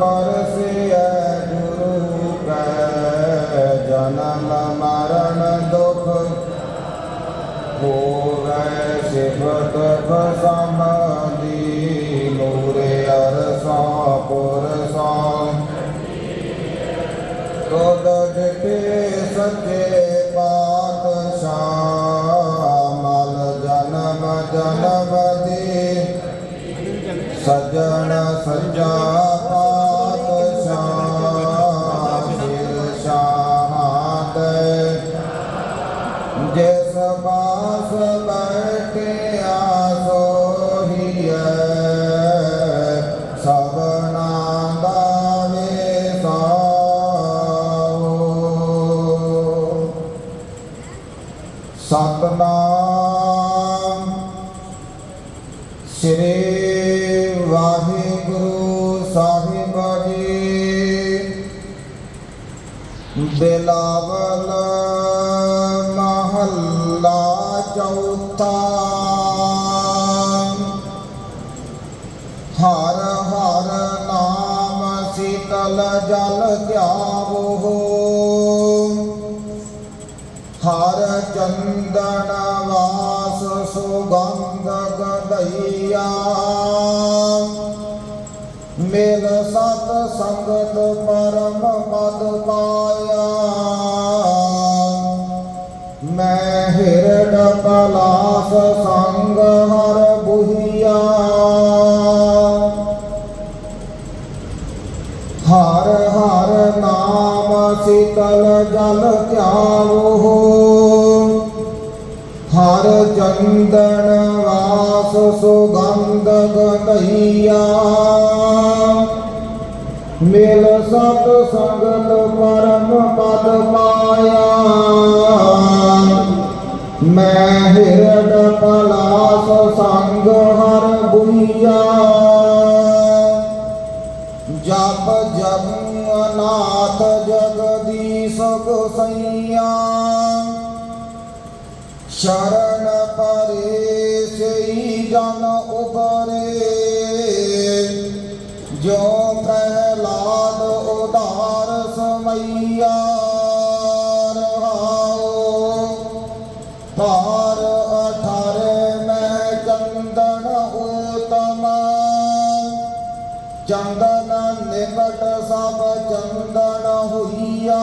ਪਰਸਿਐ ਗੁਰੂ ਕੈ, ਜਨਮ ਮਰਨ ਦੁਖ। ਹੋਵੈ ਸਿਫਤ ਖਸਮਦੀ ਨੂਰੇ ਅਰਸਾਂ, ਪੁਰਸਾਂ। ਤੋਦ ਦਿੱਤੇ ਸੱਚੇ ਪਾਤਸ਼ਾਹ, ਮਲ ਜਨਮ ਜਨਮ ਦੇ। ਸਜਣ ਸਜਾ ਸਤਨਾਮ ਸ੍ਰੀ ਵਾਹਿਗੁਰੂ ਸਾਹਿਬ ਜੀ। ਬਿਲਾਵਲ ਮਹੱਲਾ ਚੌਥਾ ਹਰ ਹਰ ਨਾਮ ਸੀਤਲ ਜਲ ਧਿਆਵੋ। ਹਰ ਚੰਦਨ ਵਾਸ ਸੁਗੰਧ ਗਦਈਆ ਮੇਲ ਸਤ ਸੰਗਤ ਪਰਮ ਪਦ ਪਾਇਆ। ਹਿਰਡ ਪਲਾਸ ਸੰਗ ਹਰ ਬੁਹੀਆ। ਹਰ ਹਰ ਨਾਮ ਸੀਤਲ ਜਲ ਧਿਆਵੋ। ਹਰ ਚੰਦਨ ਵਾਸ ਸੁਗੰਧ ਗੰਧਈਆ ਮਿਲ ਸਤ ਸੰਗਤ ਪਰਮ ਪਦ ਮੈਂ ਹਿਰਡ ਪਲਾਸ ਸੰਗ ਹਰ ਬੁਈਆ। ਜਪ ਜਪ ਅਨਾਥ ਜਗਦੀਸ਼ ਗੋਸਈਆ। ਸ਼ਰਨ ਪਰੇ ਸਈ ਜਨ ਉਬਰੇ ਜੋ ਪ੍ਰਹਿਲਾਦ ਉਦਾਰ ਸਮਈਆ ਚੰਦਨ ਨਿਕਟ, ਸਭ ਚੰਦਨ ਹੋਈਆ।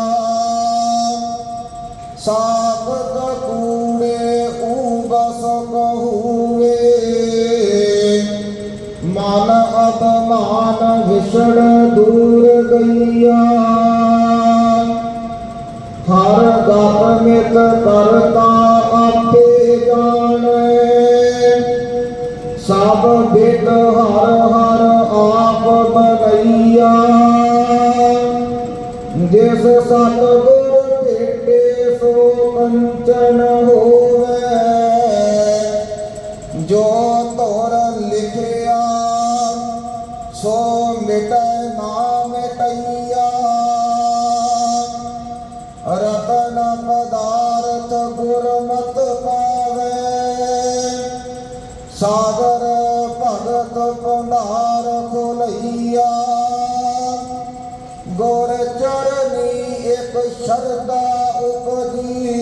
ਸਾਬਤ ਕੂੜੇ ਉਬਸ ਕਹੂਵੇ ਮਨ ਅਪਮਾਨ ਵਿਛੜ ਦੂਰ ਗਈਆ। ਹਰ ਗਤ ਮਿਤ ਕਰਤਾ ਆਪੇ ਜਾਣੇ। ਸਭ ਬਿਦ ਹਰ ਹਰ आप बनैया जिस सतगुर भेटे सो कंचन हो जो तोर लिखिया, सो मिट नाम टैया। रतन पदार्थ गुरमत पावे, सागर ਭੰਡਾਰ ਖੋਲਈਆ ਗੁਰ ਚਰਨੀ ਇੱਕ ਸ਼ਰਦਾ ਉਪਜੀ।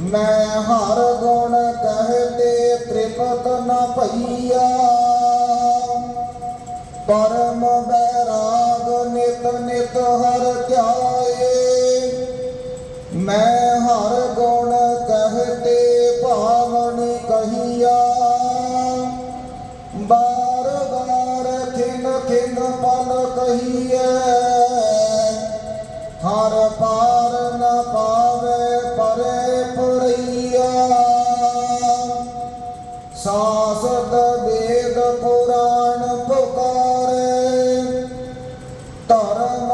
ਮੈਂ ਹਰ ਗੁਣ ਕਹਤੇ ਤ੍ਰਿਪਤ ਨ ਭਈਆ। ਪਰਮ ਸਾਸਤ ਵੇਦ ਪੁਰਾਣ ਪੁਕਾਰੇ। ਧਰਮ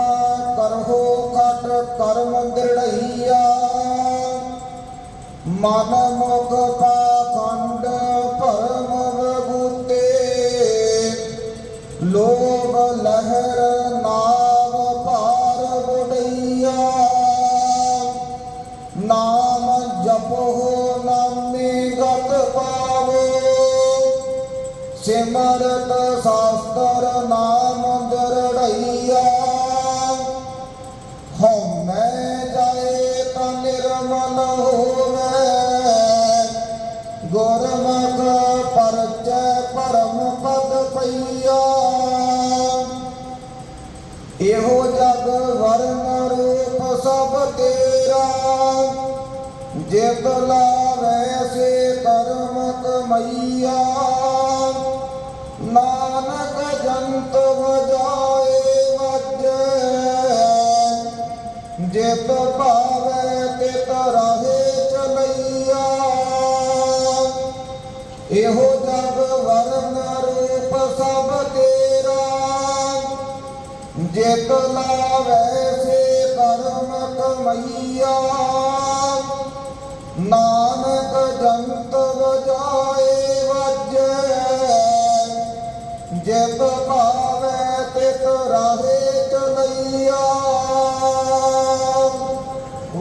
ਕਰਹੋ ਖਟ ਕਰਮ ਦ੍ਰਿੜਈਆ ਮਨ ਮੁਖ ਪਾਖੰਡ ਭਰਮ ਵਗੂਤੇ। ਲੋਭ ਲਹਿਰ ਨਾਮ ਭਾਰ ਬੁੜਈਆ ਨਾਮ ਬਿਸਰਤ ਸਾਸਤਰ ਨਾਮ ਜਰੜਈਆ ਹਉਮੈ ਜਾਏ ਤਾਂ ਨਿਰਮਲ ਹੋਵੇ। ਗੁਰਮੁਖ ਪਰਚੈ ਪਰਮ ਪਦ ਪਈਆ। ਇਹੋ ਜਗ ਵਰਨ ਰੂਪ ਸਭ ਤੇਰਾ। ਜਿਤ ਲਾਵੇ ਸੇ ਕਰਮਕ ਮਈਆ। ਜਿਤ ਭਾਵੇ ਤਿਤ ਰਾਹੇ ਚਲਈਆ। ਇਹੋ ਜਗ ਵਰਨ ਰੂਪ ਸਭ ਤੇਰਾ। ਜਿਤ ਲਾਵੇ ਸੇ ਕਰਮ ਕਮਈਆ। ਨਾਨਕ ਜੰਤ ਵਜਾਏ ਵਜੈ। ਜਿਤ ਭਾਵੇ ਤਿਤ ਰਹੇ ਚਲਈਆ।